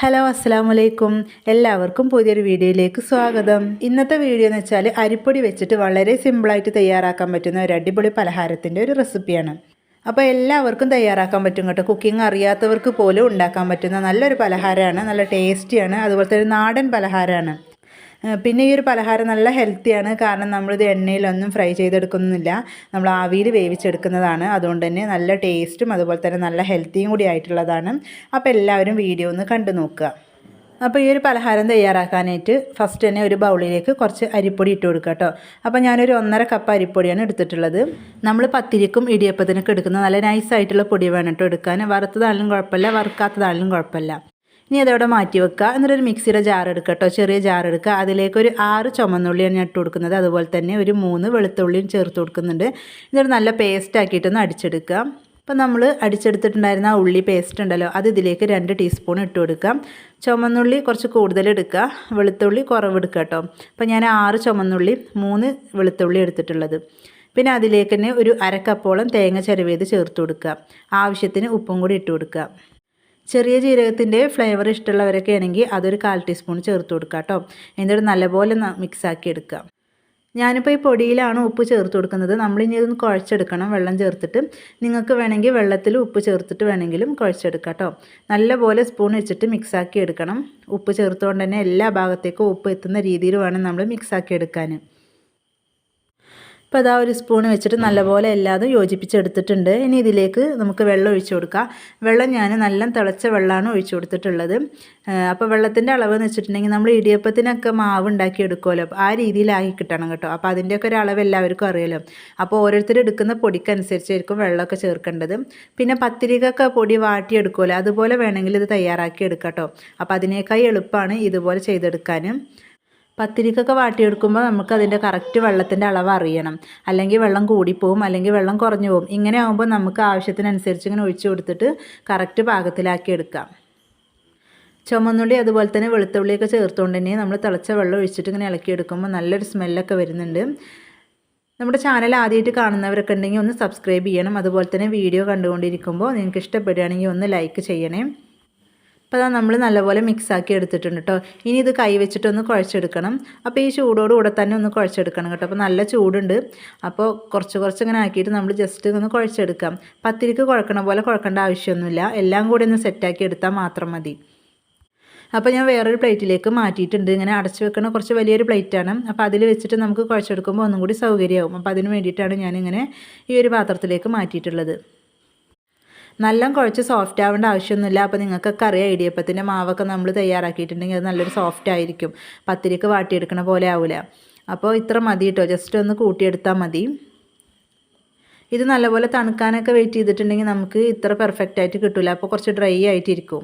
Hello അസ്സാം വലൈക്കും എല്ലാവർക്കും പുതിയൊരു വീഡിയോയിലേക്ക് സ്വാഗതം. ഇന്നത്തെ വീഡിയോ എന്ന് വെച്ചാൽ അരിപ്പൊടി വെച്ചിട്ട് വളരെ സിമ്പിളായിട്ട് തയ്യാറാക്കാൻ പറ്റുന്ന ഒരു അടിപൊളി പലഹാരത്തിന്റെ ഒരു റെസിപ്പിയാണ്. അപ്പോൾ എല്ലാവർക്കും തയ്യാറാക്കാൻ പറ്റും കേട്ടോ. കുക്കിംഗ് അറിയാത്തവർക്ക് പോലും ഉണ്ടാക്കാൻ പറ്റുന്ന നല്ലൊരു പലഹാരമാണ്. നല്ല ടേസ്റ്റിയാണ്. അതുപോലെ തന്നെ നാടൻ പലഹാരമാണ്. പിന്നെ ഈ ഒരു പലഹാരം നല്ല ഹെൽത്തിയാണ് കാരണം നമ്മളിത് എണ്ണയിലൊന്നും ഫ്രൈ ചെയ്തെടുക്കുന്നില്ല. നമ്മൾ ആവിയിൽ വേവിച്ചെടുക്കുന്നതാണ്. അതുകൊണ്ട് തന്നെ നല്ല ടേസ്റ്റും അതുപോലെ തന്നെ നല്ല ഹെൽത്തിയും കൂടി ആയിട്ടുള്ളതാണ്. അപ്പോൾ എല്ലാവരും വീഡിയോ ഒന്ന് കണ്ടു നോക്കുക. അപ്പോൾ ഈ ഒരു പലഹാരം തയ്യാറാക്കാനായിട്ട് ഫസ്റ്റ് തന്നെ ഒരു ബൗളിലേക്ക് കുറച്ച് അരിപ്പൊടി ഇട്ട് കൊടുക്കുക കേട്ടോ. അപ്പോൾ ഞാനൊരു ഒന്നര കപ്പ് അരിപ്പൊടിയാണ് എടുത്തിട്ടുള്ളത്. നമ്മൾ പത്തിരിക്കും ഇടിയപ്പത്തിനൊക്കെ എടുക്കുന്ന നല്ല നൈസായിട്ടുള്ള പൊടി വേണം കേട്ടോ എടുക്കാൻ. വറുത്തതാണെങ്കിലും കുഴപ്പമില്ല വറുക്കാത്തതാണെങ്കിലും കുഴപ്പമില്ല. ഇനി അതവിടെ മാറ്റി വെക്കുക. എന്നിട്ടൊരു മിക്സിയുടെ ജാർ എടുക്കുക കേട്ടോ. ചെറിയ ജാർ എടുക്കുക. അതിലേക്ക് ഒരു ആറ് ചുമന്നുള്ളിയാണ് ഇട്ട് കൊടുക്കുന്നത്. അതുപോലെ തന്നെ ഒരു മൂന്ന് വെളുത്തുള്ളിയും ചേർത്ത് കൊടുക്കുന്നുണ്ട്. എന്നിട്ട് നല്ല പേസ്റ്റ് ആക്കിയിട്ടൊന്ന് അടിച്ചെടുക്കുക. അപ്പം നമ്മൾ അടിച്ചെടുത്തിട്ടുണ്ടായിരുന്ന ആ ഉള്ളി പേസ്റ്റ് ഉണ്ടല്ലോ അത് ഇതിലേക്ക് രണ്ട് ടീസ്പൂൺ ഇട്ട് കൊടുക്കാം ചുമന്നുള്ളി കുറച്ച് കൂടുതൽ എടുക്കുക. വെളുത്തുള്ളി കുറവ് എടുക്കുക കേട്ടോ. അപ്പം ഞാൻ ആറ് ചുമന്നുള്ളി മൂന്ന് വെളുത്തുള്ളി എടുത്തിട്ടുള്ളത്. പിന്നെ അതിലേക്ക് തന്നെ ഒരു അരക്കപ്പോളം തേങ്ങ ചിരവിയത് ചേർത്ത് കൊടുക്കുക. ആവശ്യത്തിന് ഉപ്പും കൂടി ഇട്ട് കൊടുക്കുക. ചെറിയ ജീരകത്തിന്റെ ഫ്ലേവർ ഇഷ്ടമുള്ളവരൊക്കെ ആണെങ്കിൽ അതൊരു കാൽ ടീസ്പൂൺ ചേർത്ത് കൊടുക്കുക കേട്ടോ. എന്നിട്ട് നല്ലപോലെ മിക്സാക്കി എടുക്കുക. ഞാനിപ്പോൾ ഈ പൊടിയിലാണ് ഉപ്പ് ചേർത്ത് കൊടുക്കുന്നത്. നമ്മളിനി ഇതൊന്ന് കുഴച്ചെടുക്കണം വെള്ളം ചേർത്തിട്ട്. നിങ്ങൾക്ക് വേണമെങ്കിൽ വെള്ളത്തിൽ ഉപ്പ് ചേർത്തിട്ട് വേണമെങ്കിലും കുഴച്ചെടുക്കാം കേട്ടോ. നല്ലപോലെ സ്പൂൺ വെച്ചിട്ട് മിക്സാക്കി എടുക്കണം. ഉപ്പ് ചേർത്തുകൊണ്ട് തന്നെ എല്ലാ ഭാഗത്തേക്കും ഉപ്പ് എത്തുന്ന രീതിയിൽ വേണം നമ്മൾ മിക്സാക്കി എടുക്കാൻ. ഇപ്പോൾ അതാ ഒരു സ്പൂൺ വെച്ചിട്ട് നല്ലപോലെ എല്ലാതും യോജിപ്പിച്ചെടുത്തിട്ടുണ്ട്. ഇനി ഇതിലേക്ക് നമുക്ക് വെള്ളം ഒഴിച്ചു കൊടുക്കാം. വെള്ളം ഞാൻ നല്ല തിളച്ച വെള്ളമാണ് ഒഴിച്ചു കൊടുത്തിട്ടുള്ളത്. അപ്പോൾ വെള്ളത്തിന്റെ അളവ് എന്ന് വെച്ചിട്ടുണ്ടെങ്കിൽ നമ്മൾ ഇടിയപ്പത്തിനൊക്കെ മാവ് ഉണ്ടാക്കി എടുക്കുമല്ലോ ആ രീതിയിലാക്കി കിട്ടണം കേട്ടോ. അപ്പോൾ അതിന്റെയൊക്കെ ഒരു അളവ് എല്ലാവർക്കും അറിയാലോ. അപ്പോൾ ഓരോരുത്തർ എടുക്കുന്ന പൊടിക്കനുസരിച്ചായിരിക്കും വെള്ളമൊക്കെ ചേർക്കേണ്ടത്. പിന്നെ പത്തിരിക്കൊക്കെ പൊടി വാട്ടിയെടുക്കുമല്ലോ. അതുപോലെ വേണമെങ്കിൽ ഇത് തയ്യാറാക്കി എടുക്കാം കേട്ടോ. അപ്പോൾ അതിനേക്കായി എളുപ്പമാണ് ഇതുപോലെ ചെയ്തെടുക്കാനും. പത്തിരിക്കൊക്കെ വാട്ടിയെടുക്കുമ്പോൾ നമുക്ക് അതിന്റെ കറക്റ്റ് വെള്ളത്തിന്റെ അളവ് അറിയണം. അല്ലെങ്കിൽ വെള്ളം കൂടിപ്പോവും അല്ലെങ്കിൽ വെള്ളം കുറഞ്ഞു പോകും ഇങ്ങനെ ആകുമ്പോൾ നമുക്ക് ആവശ്യത്തിനനുസരിച്ച് ഇങ്ങനെ ഒഴിച്ചു കൊടുത്തിട്ട് കറക്റ്റ് പാകത്തിലാക്കി എടുക്കാം. ചുമന്നുള്ളി അതുപോലെ തന്നെ വെളുത്തുള്ളിയൊക്കെ ചേർത്തുകൊണ്ട് തന്നെ നമ്മൾ തിളച്ച വെള്ളം ഒഴിച്ചിട്ട് ഇങ്ങനെ ഇളക്കിയെടുക്കുമ്പോൾ നല്ലൊരു സ്മെല്ലൊക്കെ വരുന്നുണ്ട്. നമ്മുടെ ചാനൽ ആദ്യമായിട്ട് കാണുന്നവരൊക്കെ ഉണ്ടെങ്കിൽ ഒന്ന് സബ്സ്ക്രൈബ് ചെയ്യണം. അതുപോലെ തന്നെ വീഡിയോ കണ്ടുകൊണ്ടിരിക്കുമ്പോൾ നിങ്ങൾക്ക് ഇഷ്ടപ്പെടുകയാണെങ്കിൽ ഒന്ന് ലൈക്ക് ചെയ്യണേ. അപ്പോൾ അതാ നമ്മൾ നല്ലപോലെ മിക്സാക്കി എടുത്തിട്ടുണ്ട് കേട്ടോ ഇനി ഇത് കൈ വെച്ചിട്ടൊന്ന് കുഴച്ചെടുക്കണം. അപ്പോൾ ഈ ചൂടോടുകൂടെ തന്നെ ഒന്ന് കുഴച്ചെടുക്കണം കേട്ടോ. അപ്പോൾ നല്ല ചൂടുണ്ട്. അപ്പോൾ കുറച്ച് കുറച്ച് ഇങ്ങനെ ആക്കിയിട്ട് നമ്മൾ ജസ്റ്റ് ഒന്ന് കുഴച്ചെടുക്കാം. പത്തിരിക്ക് കുഴക്കണ പോലെ കുഴക്കേണ്ട ആവശ്യമൊന്നുമില്ല. എല്ലാം കൂടി ഒന്ന് സെറ്റാക്കി എടുത്താൽ മാത്രം മതി. അപ്പോൾ ഞാൻ വേറൊരു പ്ലേറ്റിലേക്ക് മാറ്റിയിട്ടുണ്ട്. ഇങ്ങനെ അടച്ചു വെക്കണ കുറച്ച് വലിയൊരു പ്ലേറ്റാണ്. അപ്പോൾ അതിൽ വെച്ചിട്ട് നമുക്ക് കുഴച്ചെടുക്കുമ്പോൾ ഒന്നും കൂടി സൗകര്യമാവും. അപ്പോൾ അതിന് വേണ്ടിയിട്ടാണ് ഞാനിങ്ങനെ ഈ ഒരു പാത്രത്തിലേക്ക് മാറ്റിയിട്ടുള്ളത്. നല്ല കുഴച്ച് സോഫ്റ്റ് ആവേണ്ട ആവശ്യമൊന്നുമില്ല. അപ്പോൾ നിങ്ങൾക്കൊക്കെ അറിയാം ഇടിയപ്പത്തിന്റെ മാവൊക്കെ നമ്മൾ തയ്യാറാക്കിയിട്ടുണ്ടെങ്കിൽ അത് നല്ലൊരു സോഫ്റ്റ് ആയിരിക്കും. പത്തിരിക്ക് വാട്ടിയെടുക്കണ പോലെ ആവില്ല അപ്പോൾ ഇത്ര മതി കേട്ടോ ജസ്റ്റ് ഒന്ന് കൂട്ടിയെടുത്താൽ മതി. ഇത് നല്ലപോലെ തണുക്കാനൊക്കെ വെയിറ്റ് ചെയ്തിട്ടുണ്ടെങ്കിൽ നമുക്ക് ഇത്ര പെർഫെക്റ്റ് ആയിട്ട് കിട്ടില്ല അപ്പോൾ കുറച്ച് ഡ്രൈ ആയിട്ടിരിക്കും.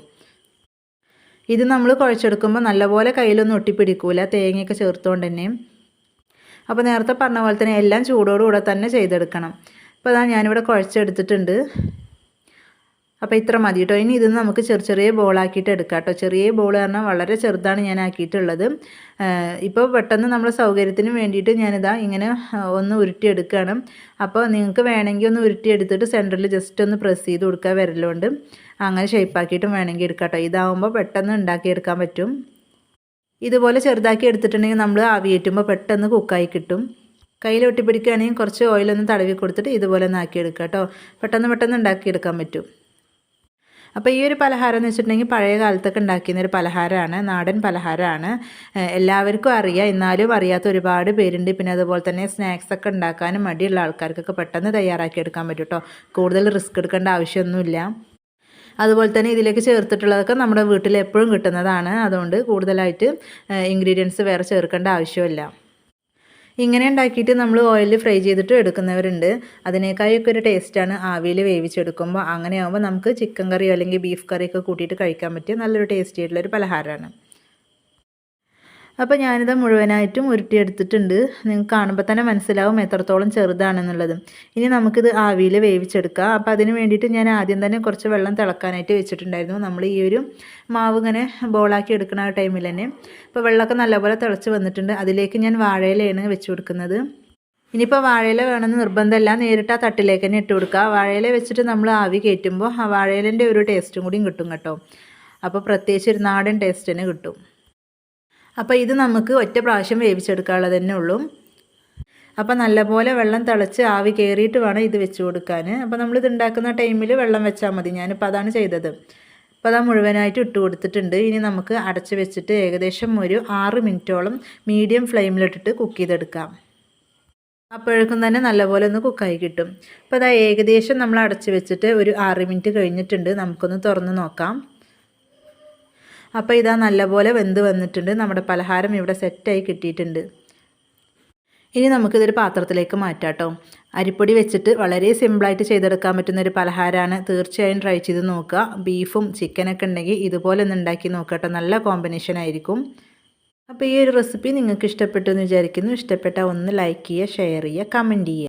ഇത് നമ്മൾ കുഴച്ചെടുക്കുമ്പോൾ നല്ലപോലെ കയ്യിലൊന്നും ഒട്ടിപ്പിടിക്കൂല. തേങ്ങയൊക്കെ ചേർത്തുകൊണ്ട് തന്നെ. അപ്പോൾ നേരത്തെ പറഞ്ഞ പോലെ തന്നെ എല്ലാം ചൂടോടുകൂടെ തന്നെ ചെയ്തെടുക്കണം. അപ്പോൾ അതാ ഞാനിവിടെ കുഴച്ചെടുത്തിട്ടുണ്ട്. അപ്പോൾ ഇത്ര മതി കേട്ടോ. ഇനി ഇത് നമുക്ക് ചെറിയ ചെറിയ ബോളാക്കിയിട്ട് എടുക്കാം കേട്ടോ. ചെറിയ ബോൾ പറഞ്ഞാൽ വളരെ ചെറുതാണ് ഞാൻ ആക്കിയിട്ടുള്ളത്. ഇപ്പോൾ പെട്ടെന്ന് നമ്മുടെ സൗകര്യത്തിന് വേണ്ടിയിട്ട് ഞാനിതാ ഇങ്ങനെ ഒന്ന് ഉരുട്ടിയെടുക്കുകയാണ്. അപ്പോൾ നിങ്ങൾക്ക് വേണമെങ്കിൽ ഒന്ന് ഉരുട്ടിയെടുത്തിട്ട് സെന്ററിൽ ജസ്റ്റ് ഒന്ന് പ്രസ് ചെയ്ത് കൊടുക്കുക വിരലുകൊണ്ട്. അങ്ങനെ ഷേപ്പാക്കിയിട്ടും വേണമെങ്കിൽ എടുക്കാം കേട്ടോ. ഇതാവുമ്പോൾ പെട്ടെന്ന് ഉണ്ടാക്കിയെടുക്കാൻ പറ്റും. ഇതുപോലെ ചെറുതാക്കി എടുത്തിട്ടുണ്ടെങ്കിൽ നമ്മൾ ആവിയേറ്റുമ്പോൾ പെട്ടെന്ന് കുക്കായി കിട്ടും. കയ്യിൽ ഒട്ടിപ്പിടിക്കുകയാണെങ്കിൽ കുറച്ച് ഓയിലൊന്ന് തടവി കൊടുത്തിട്ട് ഇതുപോലെ ഒന്ന് ആക്കിയെടുക്കുക കേട്ടോ. പെട്ടെന്ന് പെട്ടെന്ന് ഉണ്ടാക്കിയെടുക്കാൻ പറ്റും. അപ്പോൾ ഈ ഒരു പലഹാരം എന്ന് വെച്ചിട്ടുണ്ടെങ്കിൽ പഴയ കാലത്തൊക്കെ ഉണ്ടാക്കിയിരുന്ന ഒരു പലഹാരമാണ്. നാടൻ പലഹാരമാണ്. എല്ലാവർക്കും അറിയാം. എന്നാലും അറിയാത്ത ഒരുപാട് പേരുണ്ട്. പിന്നെ അതുപോലെ തന്നെ സ്നാക്സ് ഒക്കെ ഉണ്ടാക്കാനും മടിയുള്ള ആൾക്കാർക്കൊക്കെ പെട്ടെന്ന് തയ്യാറാക്കി എടുക്കാൻ പറ്റും കേട്ടോ കൂടുതൽ റിസ്ക് എടുക്കേണ്ട ആവശ്യമൊന്നുമില്ല. അതുപോലെ തന്നെ ഇതിലേക്ക് ചേർത്തിട്ടുള്ളതൊക്കെ നമ്മുടെ വീട്ടിൽ എപ്പോഴും കിട്ടുന്നതാണ്. അതുകൊണ്ട് കൂടുതലായിട്ട് ഇൻഗ്രീഡിയൻസ് വേറെ ചേർക്കേണ്ട ആവശ്യമില്ല. ഇങ്ങനെ ഉണ്ടാക്കിയിട്ട് നമ്മൾ ഓയിലിൽ ഫ്രൈ ചെയ്തിട്ട് എടുക്കുന്നവരുണ്ട്. അതിനേക്കായൊക്കെ ഒരു ടേസ്റ്റാണ് ആവിയിൽ വേവിച്ചെടുക്കുമ്പോൾ അങ്ങനെ ആകുമ്പോൾ നമുക്ക് ചിക്കൻ കറിയോ അല്ലെങ്കിൽ ബീഫ് കറിയൊക്കെ കൂട്ടിയിട്ട് കഴിക്കാൻ പറ്റിയ നല്ലൊരു ടേസ്റ്റി ആയിട്ടുള്ളൊരു പലഹാരമാണ്. അപ്പോൾ ഞാനിത് മുഴുവനായിട്ടും ഉരുട്ടിയെടുത്തിട്ടുണ്ട്. നിങ്ങൾക്ക് കാണുമ്പോൾ തന്നെ മനസ്സിലാവും എത്രത്തോളം ചെറുതാണെന്നുള്ളത്. ഇനി നമുക്കിത് ആവിയിൽ വേവിച്ചെടുക്കാം. അപ്പോൾ അതിന് വേണ്ടിയിട്ട് ഞാൻ ആദ്യം തന്നെ കുറച്ച് വെള്ളം തിളക്കാനായിട്ട് വെച്ചിട്ടുണ്ടായിരുന്നു. നമ്മൾ ഈ ഒരു മാവ് ഇങ്ങനെ ബോളാക്കി എടുക്കുന്ന ആ ടൈമിൽ തന്നെ. അപ്പോൾ വെള്ളമൊക്കെ നല്ലപോലെ തിളച്ച് വന്നിട്ടുണ്ട്. അതിലേക്ക് ഞാൻ വാഴയിലയാണ് വെച്ച് കൊടുക്കുന്നത്. ഇനിയിപ്പോൾ വാഴയില വേണമെന്ന് നിർബന്ധമല്ല. നേരിട്ട് ആ തട്ടിലേക്ക് തന്നെ ഇട്ട് കൊടുക്കുക. വാഴയില വെച്ചിട്ട് നമ്മൾ ആവി കയറ്റുമ്പോൾ ആ വാഴയിലന്റെ ഒരു ടേസ്റ്റും കൂടിയും കിട്ടും കേട്ടോ. അപ്പോൾ പ്രത്യേകിച്ച് ഒരു നാടൻ ടേസ്റ്റ് തന്നെ കിട്ടും. അപ്പോൾ ഇത് നമുക്ക് ഒറ്റ പ്രാവശ്യം വേവിച്ചെടുക്കാനുള്ളത് തന്നെ ഉള്ളൂ. അപ്പോൾ നല്ലപോലെ വെള്ളം തിളച്ച് ആവി കയറിയിട്ട് വേണം ഇത് വെച്ച് കൊടുക്കാൻ അപ്പോൾ നമ്മളിത് ഉണ്ടാക്കുന്ന ടൈമിൽ വെള്ളം വെച്ചാൽ മതി. ഞാനിപ്പോൾ അതാണ് ചെയ്തത്. അപ്പോൾ അത് മുഴുവനായിട്ട് ഇട്ട് കൊടുത്തിട്ടുണ്ട്. ഇനി നമുക്ക് അടച്ച് വെച്ചിട്ട് ഏകദേശം ഒരു ആറ് മിനിറ്റോളം മീഡിയം ഫ്ലെയിമിലിട്ടിട്ട് കുക്ക് ചെയ്തെടുക്കാം. അപ്പോഴേക്കും തന്നെ നല്ലപോലെ ഒന്ന് കുക്കായി കിട്ടും. അപ്പോൾ അതാ ഏകദേശം നമ്മൾ അടച്ച് വെച്ചിട്ട് ഒരു ആറ് മിനിറ്റ് കഴിഞ്ഞിട്ടുണ്ട്. നമുക്കൊന്ന് തുറന്ന് നോക്കാം. അപ്പോൾ ഇതാ നല്ലപോലെ വെന്ത് വന്നിട്ടുണ്ട്. നമ്മുടെ പലഹാരം ഇവിടെ സെറ്റായി കിട്ടിയിട്ടുണ്ട്. ഇനി നമുക്കിതൊരു പാത്രത്തിലേക്ക് മാറ്റാം കേട്ടോ അരിപ്പൊടി വെച്ചിട്ട് വളരെ സിമ്പിളായിട്ട് ചെയ്തെടുക്കാൻ പറ്റുന്ന ഒരു പലഹാരമാണ് തീർച്ചയായും ട്രൈ ചെയ്ത് നോക്കുക. ബീഫും ചിക്കനൊക്കെ ഉണ്ടെങ്കിൽ ഇതുപോലെ ഒന്ന് ഉണ്ടാക്കി നോക്കട്ടോ. നല്ല കോമ്പിനേഷൻ ആയിരിക്കും. അപ്പോൾ ഈ ഒരു റെസിപ്പി നിങ്ങൾക്ക് ഇഷ്ടപ്പെട്ടു എന്ന് വിചാരിക്കുന്നു. ഇഷ്ടപ്പെട്ടാൽ ഒന്ന് ലൈക്ക് ചെയ്യുക ഷെയർ ചെയ്യുക കമന്റ് ചെയ്യുക.